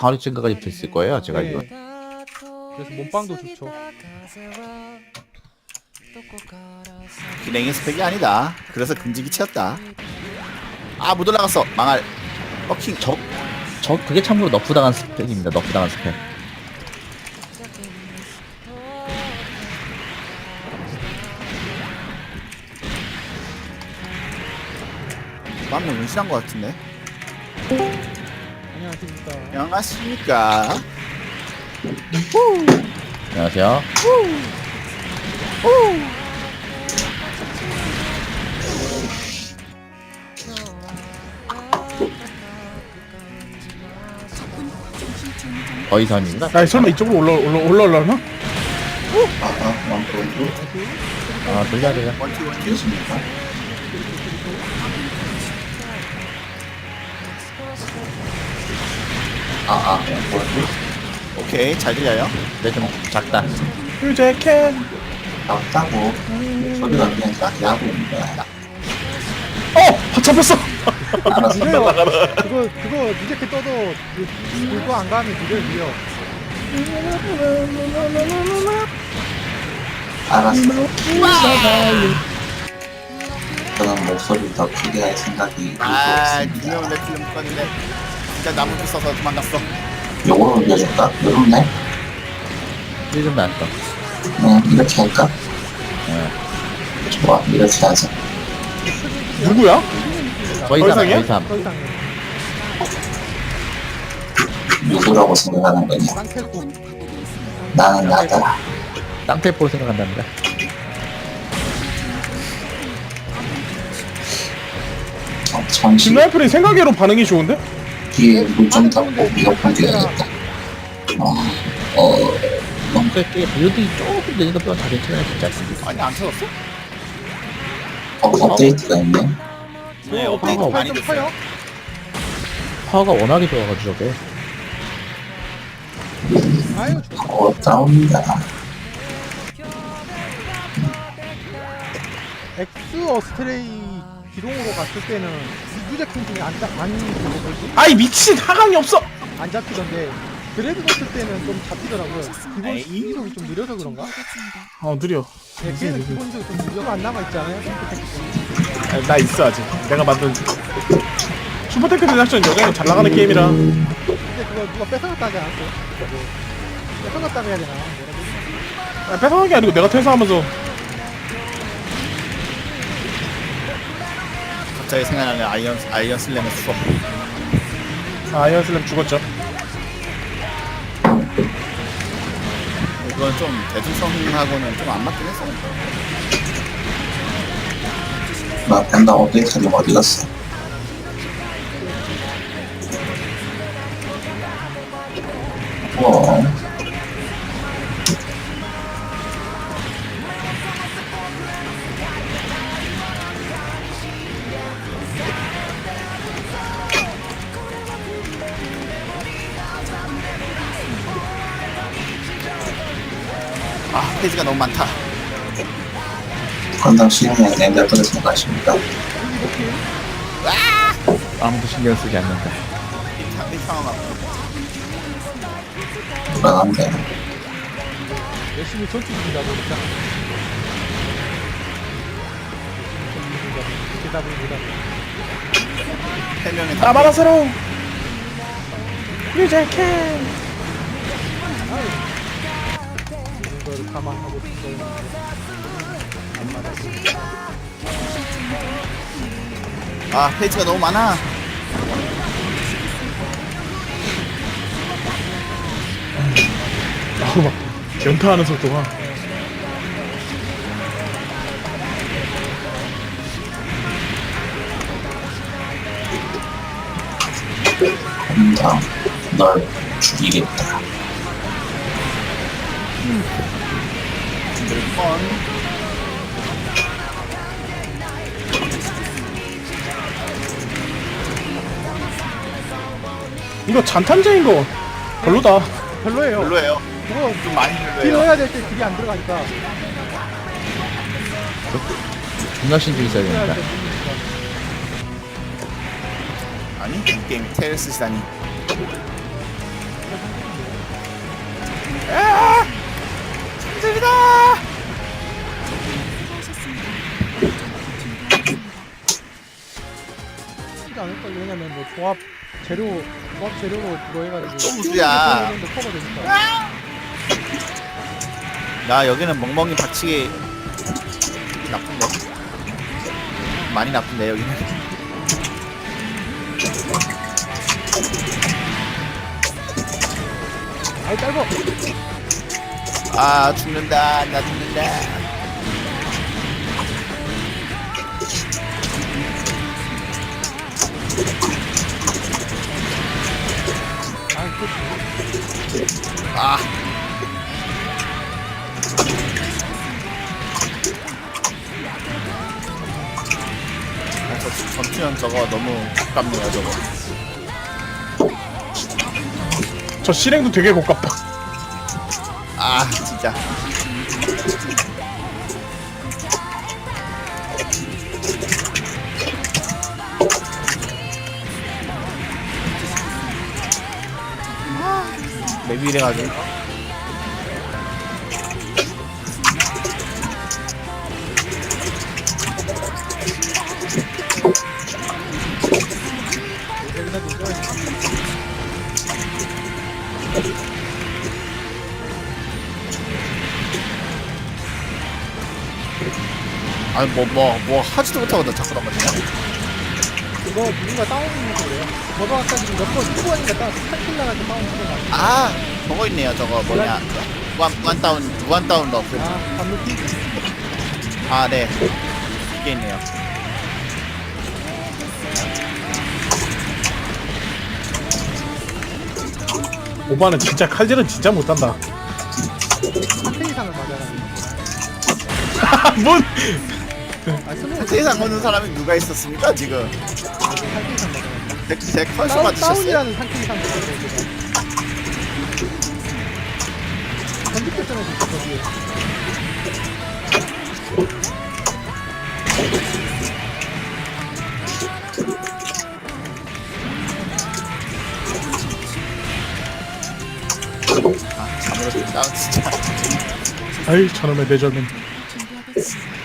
방어력 증가까지 됐을 거예요. 제가 네. 이거. 그래서 몸빵도 좋죠. 기랭이 스펙이 아니다. 그래서 금지기 채웠다. 아, 못 올라갔어. 망할. 버킹. 저, 저 그게 참고로 너프 당한 스펙입니다. 너프 당한 스펙. 마음이 운신한 것 같은데. 안녕하십니까. 안녕하십니까. 안녕하세요. 더 이상입니다. 야 설마 이쪽으로 올라 올라 올라 올라나? 아, 돌려, 돌려. 원투 원투. 오케이, 잘 들려요. 근데 좀 작다. 유제 캔. 없다고 소리가 그냥 나게 있는 거야. 어 잡혔어. 알았어. 그래요. 그거 그거 이렇게 떠도 그, 그거 안 가면 니를 위요. 알았어. 저는 목소리 더 크게 할 생각이 아, 들고 있습니다. 두명을 내 필름 꺼는데 진짜 나무 줄 써서 도망갔어. 요거로 올려줄까? 요렇네? 1좀 나왔어. 네, 이렇게 할까? 네. 좋아, 이렇게 하자. 누구야? 더 이상, 더 이상이야? 이상. 더 이상 누구라고 생각하는 거냐? 쌍태국 나는 나다. 땅테포로 생각한답니다. 어, 잠시 진라이플이 생각외로 반응이 좋은데? 뒤에 물좀 담고 이어폰 줘야겠다. 어, 어, 꽤 빌드 조금 느린 것보다 다 괜찮아요, 진짜. 아니, 안 터졌어? 어, 업데이트가 있네. 네, 어, 업데이트 방어 많이 좀 됐어요. 커요. 파워가 워낙에 좋아가지고 저게. 아유 좋 어, 싸웁니다. 엑스 어스트레이 기동으로 갔을 때는 유제 킹킹이 안, 잡- 안, 그거 뭐지? 아이 미친 하강이 없어. 안 잡히던데 드레드 갔을 때는 좀 잡히더라고요. 기본 에이. 이속이 좀 느려서 그런가? 어 느려. 엑스는 기본 이속이 좀 느려서 안 남아있잖아요. 아, 나 있어 아직. 내가 만든 슈퍼테크 제작전 여전히 잘 나가는 게임이라. 근데 그거 누가 뺏어갔다 하지 않았어요? 뭐, 뺏어갔다고 해야 되나? 뭐라 그러지? 아, 뺏어간 게 아니고 내가 퇴사하면서 갑자기 생각나는 아이언 아이언 슬램의 수업. 아이언 슬램 죽었죠. 이건 좀 대중성하고는 좀 안 맞긴 했어요. 나 벤더 업데이트 좀 어디 갔어? 어, 페이지가 너무 많다. 건담 시행에 랜더들을 생각하십니까? 아무도 신경 쓰지 않는다. 이 상- 이 상황하고. 불안한데. 열심히 중이다 보니까. 대답을 못하고. 해명에 아 마라세로. 유제 캔. 이런 거를 감안하고 있어요. 아, 페이지가 너무 많아. 아우 막 연타하는 속도가. 건담, 널 죽이겠다. 들건 이거 잔탄제인 거 별로다. 별로예요. 별로예요. 그거 좀 많이 딜 별로예요. 해야 될 때 딜이 안 들어가니까. 존나 신경 써야 해야 된다. 될 때. 아니, 이 게임 테일스 시다니. 조합 재료 조합 재료로 그거 해가지고 또 무수야. 키우는 데 커버 되니까. 나 여기는 멍멍이 박치기 나쁜데 많이 나쁜데 여기는 아이 짧어. 아 죽는다 나 죽는다 아. 아, 저 전투연 저거 너무 가깝네요 저거 저 실행도 되게 고깝다. 아 진짜 맵이 이래가지고. 아니 뭐뭐뭐 하지도 못하고 너 자꾸 넘어지냐 이거 누군가 다운인 거 그래요. 저도 아까 지금 몇번 후보하니까 딱 스타킬 나갈 때 다운 한거 같아. 아 저거 있네요 저거 뭐냐 무한 무한 다운 무한 다운 러프 아 감독님. 아네 이게 있네요 오바는 진짜 칼질은 진짜 못한다. 3회 이상을 맞아라. 뭔? 아 세상 보는 사람이 누가 있었습니까 지금 8회 이상 맞아라. 제, 제 컬스 다운, 맞으셨어요? 다운이라는 상태 이상 거기에. 아 잠으로 다운 진짜 아이 저놈의. 준비하겠습니다.